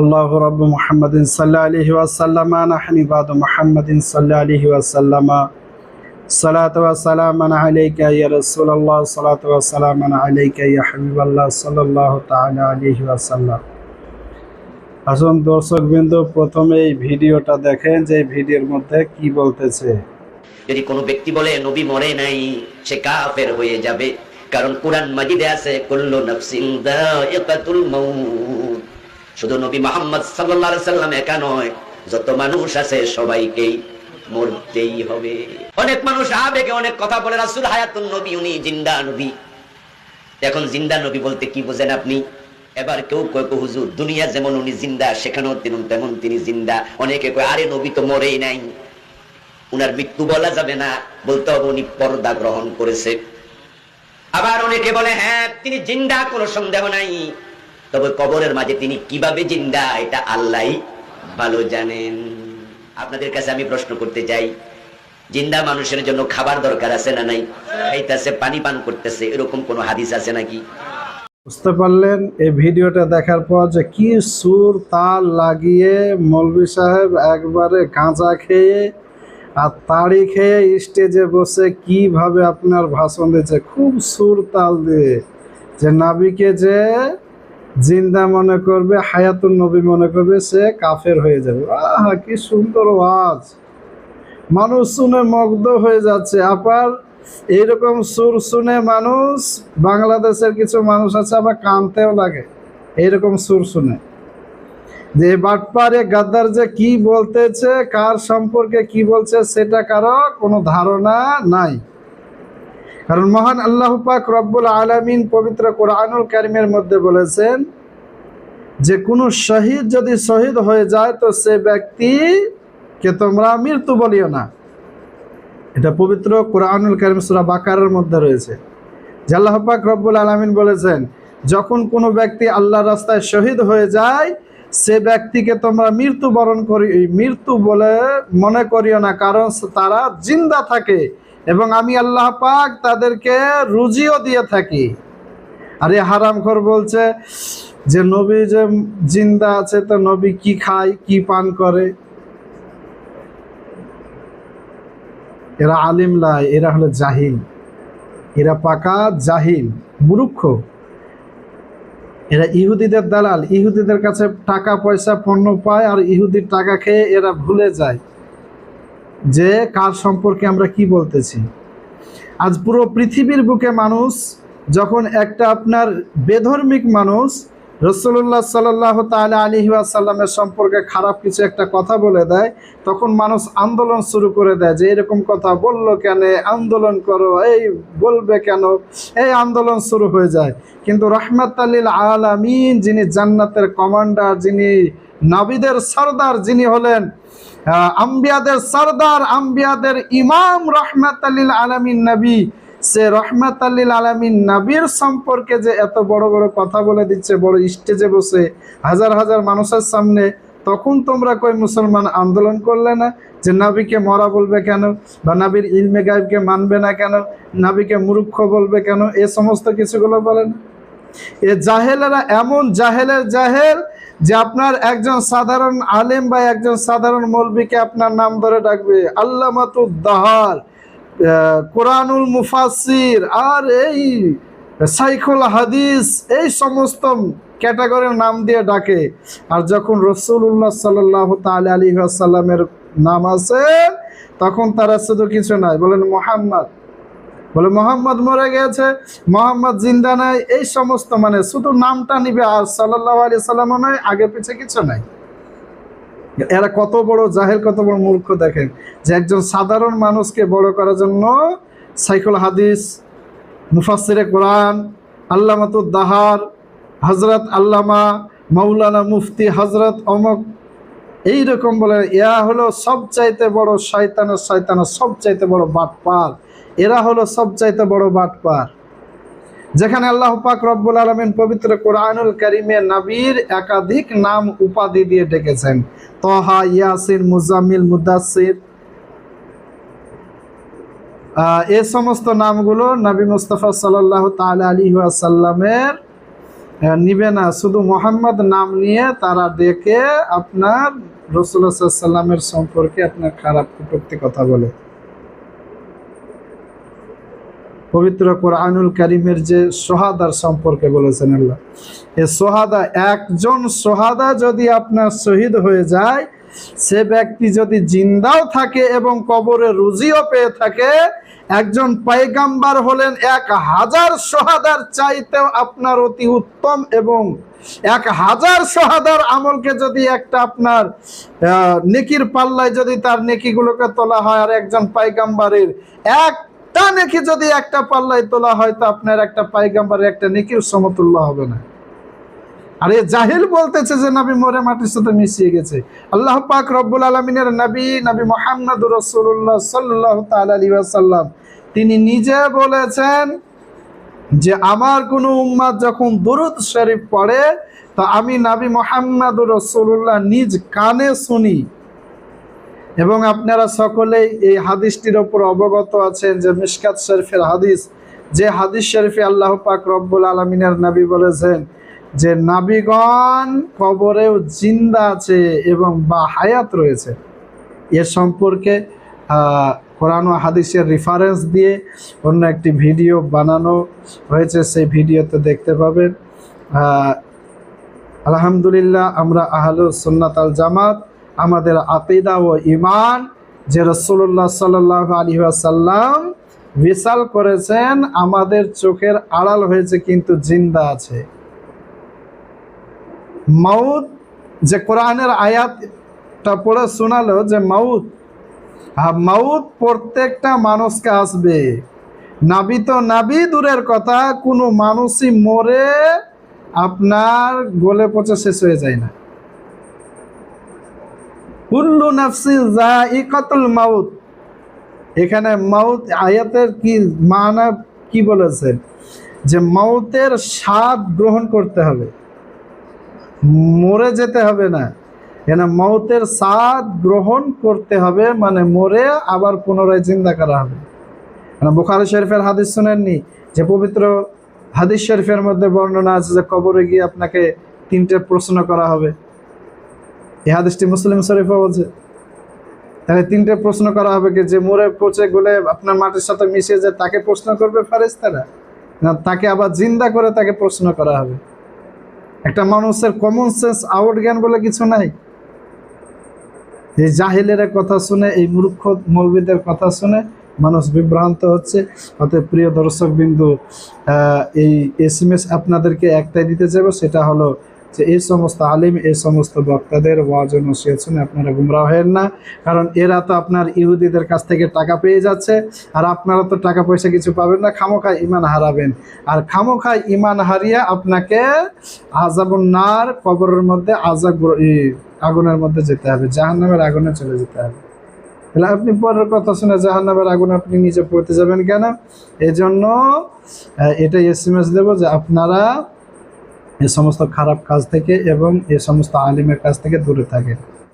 আল্লাহ রব মোহাম্মদিন সাল্লা আলহি ওয়াসাল্লামা নাহনিবাদ মোহাম্মদিন সাল্লা আলহি ওয়াসাল্লামা। সালাত ওয়াসালামান আলাইকা ইয়া রাসূলুল্লাহ আলাইকা হাবিবাল্লাহ সাল্লাল্লাহু তাআলা ওয়াসাল্লাম। আসুন দর্শকবৃন্দ, প্রথমে এই ভিডিওটা দেখেন যে ভিডিওর মধ্যে কি বলতেছে। যদি কোনো ব্যক্তি বলে, নবী মরে নাই সে কাফের হয়ে যাবে। কারণ কোরআন মাজিদে আছে, কুল্লু নাফসিন দায়িকাতুল মাউত শুধু নবী মুহাম্মদ আলাইহি সাল্লাম একা নয় যত মানুষ আছে সবাইকেই মরতেই হবে। অনেক মানুষ আবেগে অনেক কথা বলে রাসূল হায়াতুন নবী উনি জিন্দা নবী। এখন জিন্দা নবী বলতে কি বোঝেন আপনি? এবার কেউ কয়, হুজুর দুনিয়া যেমন উনি জিন্দা সেখানেও তিনি তেমন তিনি জিন্দা। অনেকে কয় আরে নবী তো মরেই নাই। উনার মৃত্যু বলা যাবে না বলতে হবে উনি পর্দা গ্রহণ করেছে। আবার অনেকে বলে হ্যাঁ তিনি জিন্দা কোনো সন্দেহ নাই। তবে কবরের মাঝে তিনি কীভাবে জিন্দা, এটা আল্লাহ ভালো জানেন। আপনাদের কাছে আমি প্রশ্ন করতে চাই, জিন্দা মানুষের জন্য খাবার দরকার আছে না নাই? খাইতেছে, পানি পান করতেছে, এরকম কোন হাদিস আছে নাকি? বুঝতে পারলেন, এই ভিডিওটা দেখার পর যে কি সুর তাল লাগিয়ে মৌলভী সাহেব একবারে গাঁজা খেয়ে আর তাড়ি খেয়ে স্টেজে বসে কীভাবে আপনার ভাষণ দিয়েছে? খুব সুর তাল দিয়ে। যে নাবিকে যে জিন্দা মনে করবে, হায়াতুন নবী মনে করবে, সে কাফের হয়ে যাবে। আহা, কি সুন্দর আওয়াজ মানুষ শুনে মগ্ধ হয়ে যাচ্ছে। আবার এইরকম সুর শুনে মানুষ, বাংলাদেশের কিছু মানুষ আছে, আবার কানতেও লাগে। এইরকম সুর শুনে। যে বাটপারে গাদ্দার যে কি বলতেছে, কার সম্পর্কে কি বলছে, সেটা কারও কোনো ধারণা নাই। কারণ মহান আল্লাহ পাক রব্বুল আলামিন পবিত্র কোরআনুল কারিমের মধ্যে বলেছেন যে কোনো শহীদ যদি শহীদ হয়ে যায়, তো সে ব্যক্তিকে তোমরা মৃত্যু বলিও না। এটা পবিত্র কোরআনুল কারিম সূরা বাকারের মধ্যে রয়েছে। যে আল্লাহ পাক রব্বুল আলামিন বলেছেন, যখন কোনো ব্যক্তি আল্লাহ রাস্তায় শহীদ হয়ে যায়, সে ব্যক্তিকে তোমরা মৃত্যু বরণ করি, মৃত্যু বলে মনে করিও না, কারণ তারা জিন্দা থাকে। এবং আমি আল্লাহ পাক তাদেরকে রুজিও দিয়ে থাকি। আর এ হারামখোর বলছে যে নবী যে জিন্দা আছে তো নবী কি খায়, কি পান করে? এরা আলিম লাই, এরা হলো জাহিল। এরা পাকা জাহিল মুরুক্ষ এরা ইহুদিদের দালাল, ইহুদিদের কাছে টাকা পয়সা পণ্য পায় আর ইহুদির টাকা খেয়ে এরা ভুলে যায়। যে কার সম্পর্কে আমরা কি বলতেছি? আজ পুরো পৃথিবীর বুকে মানুষ, যখন একটা আপনার বেধর্মিক মানুষ রসুল্লাহ সাল্লাহ তালা আলী সাল্লামের সম্পর্কে খারাপ কিছু একটা কথা বলে দেয়, তখন মানুষ আন্দোলন শুরু করে দেয় যে, এরকম কথা বলল কেন? আন্দোলন করো, এই বলবে কেন? এই আন্দোলন শুরু হয়ে যায়। কিন্তু রহমত আলীল আলামিন, যিনি জান্নাতের কমান্ডার, যিনি নাবিদের সর্দার, যিনি হলেন আম্বিয়াদের সর্দার, আম্বিয়াদের ইমাম রহমত আল্লিল আলামিন নবী সে রহমত আল্লিল আলামিন নবীর সম্পর্কে যে এত বড় বড় কথা বলে দিচ্ছে, বড় স্টেজে বসে হাজার হাজার মানুষের সামনে, তখন তোমরা কই মুসলমান আন্দোলন করলে না? যে নাবিকে মরা বলবে কেন? বা নাবির ইলমে গাইবকে মানবে না কেন? নাবিকে মূর্খ বলবে কেন? এ সমস্ত কিছুগুলো বলে না। এ জাহেলেরা এমন জাহেলের জাহেল যে আপনার একজন সাধারণ আলেম বা একজন সাধারণ মৌলবীকে আপনার নাম ধরে ডাকবে আল্লামাতুদ্দাহার কোরআনুল মুফাসির আর এই সাইকুল হাদিস, এই সমস্ত ক্যাটাগরির নাম দিয়ে ডাকে। আর যখন রসুল্লাহ সাল্লাহ তাল আলী আসাল্লামের নাম আছে তখন তারা শুধু কিছু নাই, বলেন মোহাম্মদ। বলে, মোহাম্মদ মরে গেছে, মোহাম্মদ জিন্দা নাই। এই সমস্ত মানে শুধু নামটা নিবে আর সাল্লাহ আলি সাল্লামও নয় আগে পিছে কিছু নাই। এরা কত বড় জাহেল, কত বড় মূর্খ দেখেন যে একজন সাধারণ মানুষকে বড় করার জন্য সাইকুল হাদিস মুফাসিরে কোরআন আল্লামাতুদ্দাহার হজরত আল্লামা মৌলানা মুফতি হজরত অমক এইরকম বলে, এরা হলো সবচাইতে বড় শয়তানের শয়তানের সবচাইতে বড় বাটপার। এরা হলো সবচাইতে বড় বাটপার। যেখানে আল্লাহ পাক রব্বুল আলমিন পবিত্র কোরআনুল করিমে নবীর একাধিক নাম উপাধি দিয়ে ডেকেছেন। তহা, ইয়াসিন, মুজাম্মিল মুদাসির এ সমস্ত নামগুলো নবী মুস্তফা সাল্লাহ তাল আলী সাল্লামের নিবে না। শুধু মোহাম্মদ নাম নিয়ে তারা ডেকে আপনার রসুল্লাহ সাল্লামের সম্পর্কে আপনার খারাপ কটূক্তি কথা বলে। পবিত্র কোরআনুল কারিমের যে সোহাদার সম্পর্কে বলেছেন আল্লাহ। এ সোহাদা, একজন সোহাদা যদি আপনার শহীদ হয়ে যায়, সে ব্যক্তি যদি জিন্দাও থাকে এবং কবরে রুজিও পেয়ে থাকে, একজন পাইগাম্বার হলেন এক হাজার সোহাদার চাইতেও আপনার অতি উত্তম এবং এক হাজার সোহাদার আমলকে যদি একটা আপনার নেকির পাল্লায় যদি তার নেকিগুলোকে তোলা হয় আর একজন পাইগাম্বারের একটা নেকি যদি একটা পাল্লায় তোলা হয়, তো আপনার একটা পাইগাম্বারের একটা নেকির সমতুল্য হবে না। আর জাহিল বলতেছে যে নবী মরে মাটির সাথে মিশিয়ে গেছে। আল্লাহ পাক রব্বুল আলমিনের নবী নবী মোহাম্মদ রসুল্লাহ সাল্লাহ সাল্লাম তিনি নিজে বলেছেন যে আমার কোনো উম্মাদ যখন দুরুদ শরীফ পড়ে, তো আমি নাবি মোহাম্মদ রসুল্লাহ নিজ কানে শুনি। এবং আপনারা সকলেই এই হাদিসটির ওপর অবগত আছেন যে মিশকাত শরীফের হাদিস, যে হাদিস শরীফে আল্লাহ পাক রব্বুল আলমিনের নবী বলেছেন যে নাবিগণ কবরেও জিন্দা আছে এবং বা হায়াত রয়েছে। এ সম্পর্কে কোরআন হাদিসের রেফারেন্স দিয়ে অন্য একটি ভিডিও বানানো হয়েছে, সেই ভিডিওতে দেখতে পাবেন। আলহামদুলিল্লাহ আমরা আহলু সুন্নাত আল জামাত আমাদের আকিদা ও ইমান যে রসুল্লাহ সাল্লাহ আলী সাল্লাম বিশাল করেছেন, আমাদের চোখের আড়াল হয়েছে কিন্তু জিন্দা আছে। মাউদ যে কোরআনের আয়াতটা পড়ে শোনালো যে মাউদ মাউদ প্রত্যেকটা মানুষকে আসবে। নাবি তো নাবি দূরের কথা, কোনো মানুষই মরে আপনার গোলে পচে শেষ হয়ে যায় না। কুল্লু নাফসি জাইকাতুল মাউত। এখানে মাউত আয়াতের কি মানা কি বলেছেন যে মাউতের স্বাদ গ্রহণ করতে হবে। মরে যেতে হবে না। এখানে মৌতের স্বাদ গ্রহণ করতে হবে মানে মরে আবার পুনরায় চিন্তা করা হবে। মানে বুখারি শরীফের হাদিস শুনেননি যে পবিত্র হাদিস শরীফের মধ্যে বর্ণনা আছে যে কবরে গিয়ে আপনাকে তিনটে প্রশ্ন করা হবে। এই হাদিসটি মুসলিম শরীফে বলছে তাহলে তিনটে প্রশ্ন করা হবে কি, যে মরে পচে গলে আপনার মাটির সাথে মিশে যায় তাকে প্রশ্ন করবে ফারেস্তারা না তাকে আবার জিন্দা করে তাকে প্রশ্ন করা হবে? একটা মানুষের কমন সেন্স আউট জ্ঞান বলে কিছু নাই। এই জাহিলের কথা শুনে, এই মূর্খ মৌলবিদের কথা শুনে মানুষ বিভ্রান্ত হচ্ছে। অতএব প্রিয় দর্শক বিন্দু এই এস এম এস আপনাদেরকে একটাই দিতে যাব সেটা হলো যে এই সমস্ত আলিম, এই সমস্ত বক্তাদের ওয়াজ শুনে আপনারা গুমরাহ হেন না। কারণ এরা তো আপনার ইহুদিদের কাছ থেকে টাকা পেয়ে যাচ্ছে, আর আপনারা তো টাকা পয়সা কিছু পাবেন না খামোখায় ইমান হারাবেন। আর খামোখায় ইমান হারিয়ে আপনাকে আজাবুন নার কবরের মধ্যে আজাব আগুনের মধ্যে যেতে হবে, জাহান্নামের আগুনে চলে যেতে হবে। তাহলে আপনি পরের কথা শুনে জাহান্নামের আগুন আপনি নিজে পড়তে যাবেন কেন? এজন্য এটাই এস এম এস দেবো যে আপনারা এ সমস্ত খারাপ কাজ থেকে এবং এ সমস্ত আলিমের কাছ থেকে দূরে থাকেন